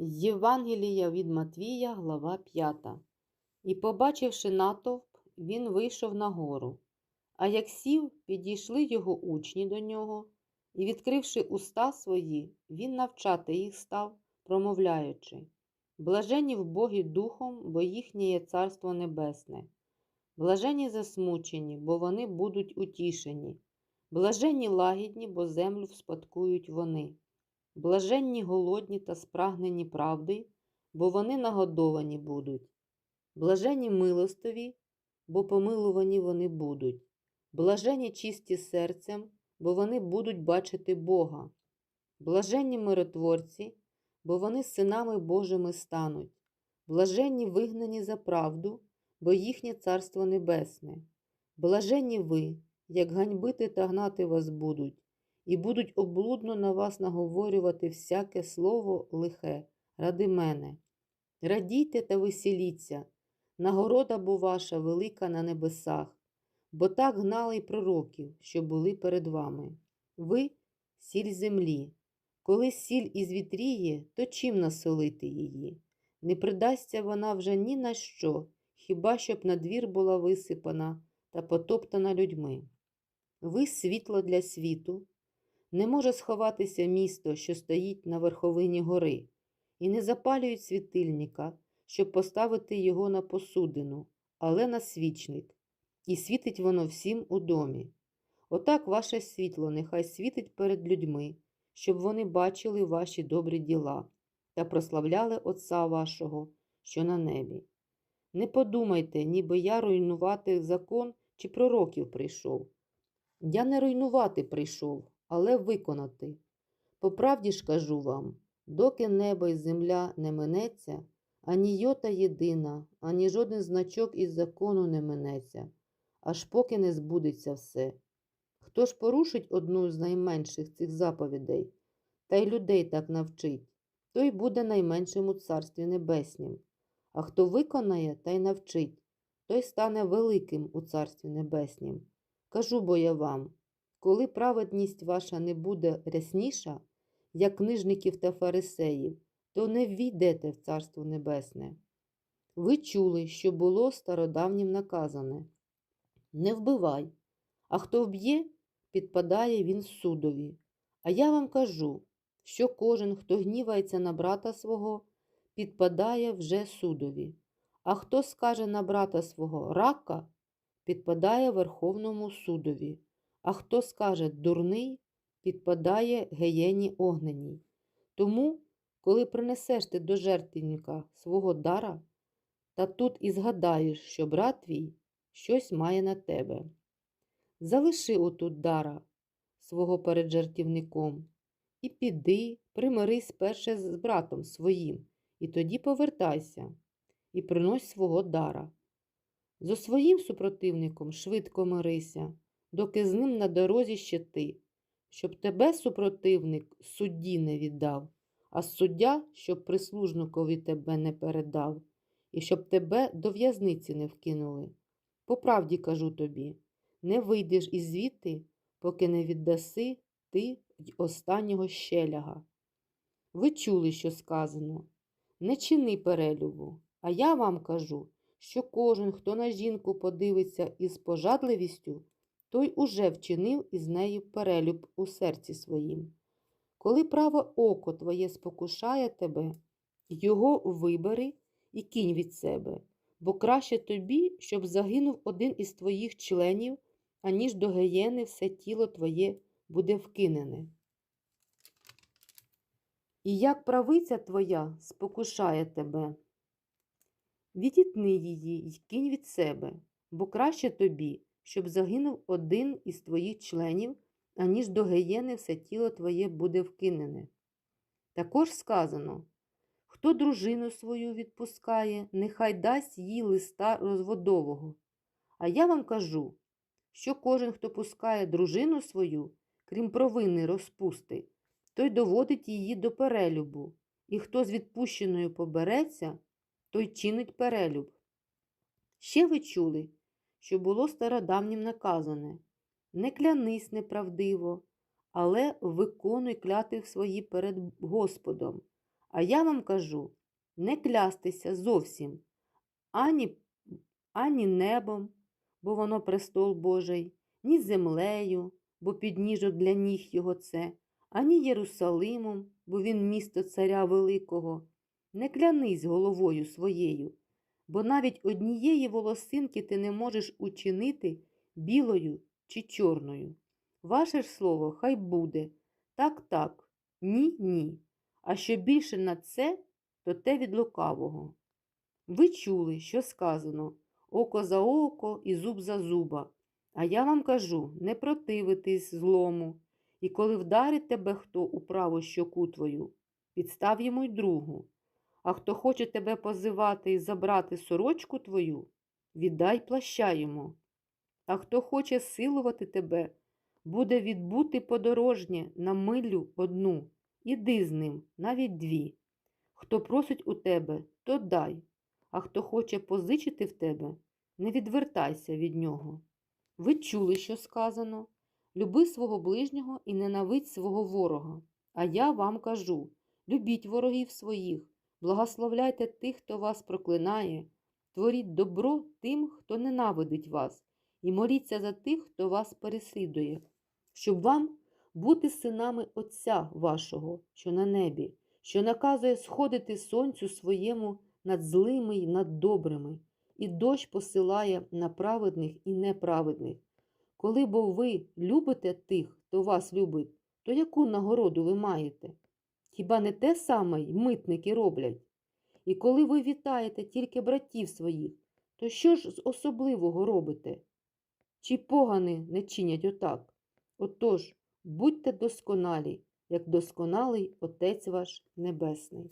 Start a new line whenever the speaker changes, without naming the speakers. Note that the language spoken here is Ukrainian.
Євангелія від Матвія, глава 5. І, побачивши натовп, він вийшов на гору. А як сів, підійшли його учні до нього, і, відкривши уста свої, він навчати їх став, промовляючи Блажені в Богі духом, бо їхнє є Царство Небесне. Блажені засмучені, бо вони будуть утішені. Блажені лагідні, бо землю вспадкують вони. Блаженні голодні та спрагнені правди, бо вони нагодовані будуть. Блажені милостиві, бо помилувані вони будуть. Блажені чисті серцем, бо вони будуть бачити Бога. Блаженні миротворці, бо вони синами Божими стануть. Блаженні вигнані за правду, бо їхнє Царство Небесне. Блаженні ви, як ганьбити та гнати вас будуть, і будуть облудно на вас наговорювати всяке слово лихе ради мене. Радійте та веселіться, нагорода бо ваша велика на небесах, бо так гнали й пророків, що були перед вами. Ви сіль землі. Коли сіль ізвітріє, то чим насолити її? Не придасться вона вже ні на що, хіба щоб на двір була висипана та потоптана людьми. Ви світло для світу. Не може сховатися місто, що стоїть на верховині гори, і не запалюють світильника, щоб поставити його на посудину, але на свічник, і світить воно всім у домі. Отак ваше світло нехай світить перед людьми, щоб вони бачили ваші добрі діла та прославляли Отця вашого, що на небі. Не подумайте, ніби я руйнувати закон чи пророків прийшов. Я не руйнувати прийшов, але виконати. По правді ж кажу вам, доки небо і земля не минеться, ані йота єдина, ані жоден значок із закону не минеться, аж поки не збудеться все. Хто ж порушить одну з найменших цих заповідей, та й людей так навчить, той буде найменшим у Царстві Небеснім, а хто виконає та й навчить, той стане великим у Царстві Небеснім. Кажу бо я вам, коли праведність ваша не буде рясніша, як книжників та фарисеїв, то не ввійдете в Царство Небесне. Ви чули, що було стародавнім наказане не вбивай, а хто вб'є, підпадає він судові. А я вам кажу, що кожен, хто гнівається на брата свого, підпадає вже судові, а хто скаже на брата свого рака, підпадає Верховному судові, а хто скаже дурний, підпадає геєні огненій. Тому, коли принесеш ти до жертвенника свого дара, та тут і згадаєш, що брат твій щось має на тебе. Залиши отут дара свого перед жертівником, і піди, примирись перше з братом своїм, і тоді повертайся, і принось свого дара. Зо своїм супротивником швидко мирися, доки з ним на дорозі ще ти, щоб тебе супротивник судді не віддав, а суддя, щоб прислужникові тебе не передав, і щоб тебе до в'язниці не вкинули. По правді кажу тобі, не вийдеш із звідти, поки не віддаси ти останнього щеляга. Ви чули, що сказано не чини перелюбу, а я вам кажу, що кожен, хто на жінку подивиться із пожадливістю, той уже вчинив із нею перелюб у серці своїм. Коли праве око твоє спокушає тебе, його вибери і кінь від себе, бо краще тобі, щоб загинув один із твоїх членів, аніж до геєни все тіло твоє буде вкинене. І як правиця твоя спокушає тебе, відітни її й кінь від себе, бо краще тобі, щоб загинув один із твоїх членів, аніж до геєни все тіло твоє буде вкинене. Також сказано хто дружину свою відпускає, нехай дасть їй листа розводового. А я вам кажу, що кожен, хто пускає дружину свою, крім провини розпусти, той доводить її до перелюбу, і хто з відпущеною побереться, той чинить перелюб. Ще ви чули, що було стародавнім наказане не клянись неправдиво, але виконуй клятив свої перед Господом, А я вам кажу не клястися зовсім ані, ані небом, бо воно престол Божий, ні землею, бо підніжок для ніг його це, ані Єрусалимом, бо він місто царя Великого. Не клянись головою своєю, бо навіть однієї волосинки ти не можеш учинити білою чи чорною. Ваше ж слово хай буде так, так, ні, ні. А що більше на це, то те від лукавого. Ви чули, що сказано око за око і зуб за зуба. А я вам кажу не противитись злому, і коли вдарить тебе хто у праву щоку твою, підстав йому й другу. А хто хоче тебе позивати і забрати сорочку твою, віддай плаща йому. А хто хоче силувати тебе, буде відбути подорожнє на милю одну, іди з ним, навіть дві. Хто просить у тебе, то дай, а хто хоче позичити в тебе, не відвертайся від нього. Ви чули, що сказано люби свого ближнього і ненавидь свого ворога. А я вам кажу любіть ворогів своїх, благословляйте тих, хто вас проклинає, творіть добро тим, хто ненавидить вас, і моліться за тих, хто вас переслідує, щоб вам бути синами Отця вашого, що на небі, що наказує сходити сонцю своєму над злими й над добрими, і дощ посилає на праведних і неправедних. Коли бо ви любите тих, хто вас любить, то яку нагороду ви маєте? Хіба не те саме й митники роблять? І коли ви вітаєте тільки братів своїх, то що ж з особливого робите? Чи погани не чинять отак? Отож, будьте досконалі, як досконалий Отець ваш Небесний.